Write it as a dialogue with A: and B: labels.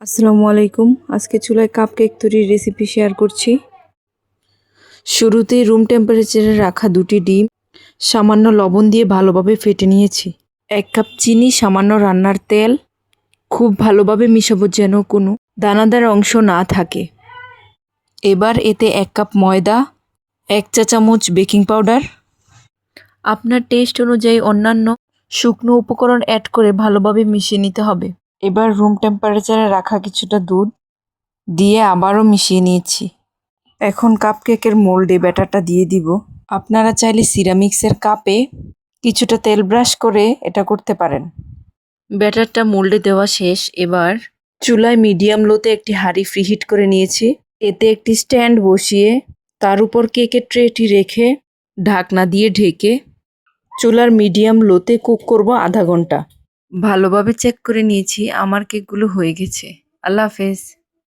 A: আসসালামু আলাইকুম। আজকে চুলায় কাপ কেক তৈরির রেসিপি শেয়ার করছি। শুরুতেই রুম টেম্পারেচারে রাখা দুটি ডিম, সামান্য লবণ দিয়ে ভালোভাবে ফেটে নিয়েছি। এক কাপ চিনি, সামান্য রান্নার তেল, খুব ভালোভাবে মিশাবো যেন কোনো দানাদার অংশ না থাকে। এবার এতে এক কাপ ময়দা, এক চা চামচ বেকিং পাউডার আপনার টেস্ট অনুযায়ী অন্যান্য শুকনো উপকরণ অ্যাড করে ভালোভাবে মিশিয়ে নিতে হবে। এবার রুম টেম্পারেচারে রাখা কিছুটা দুধ দিয়ে আবারও মিশিয়ে নিয়েছি। এখন কাপ কেকের মোল্ডে ব্যাটারটা দিয়ে দিব। আপনারা চাইলে সিরামিক্সের কাপে কিছুটা তেল ব্রাশ করে এটা করতে পারেন। ব্যাটারটা মোল্ডে দেওয়া শেষ। এবার চুলায় মিডিয়াম লোতে একটি হাঁড়ি ফ্রিহিট করে নিয়েছি। এতে একটি স্ট্যান্ড বসিয়ে তার উপর কেকের ট্রেটি রেখে ঢাকনা দিয়ে ঢেকে চুলার মিডিয়াম লোতে কুক করব আধা ঘণ্টা। ভালোভাবে চেক করে নিয়েছি আমার কেকগুলো হয়ে গেছে। আল্লাহ হাফেজ।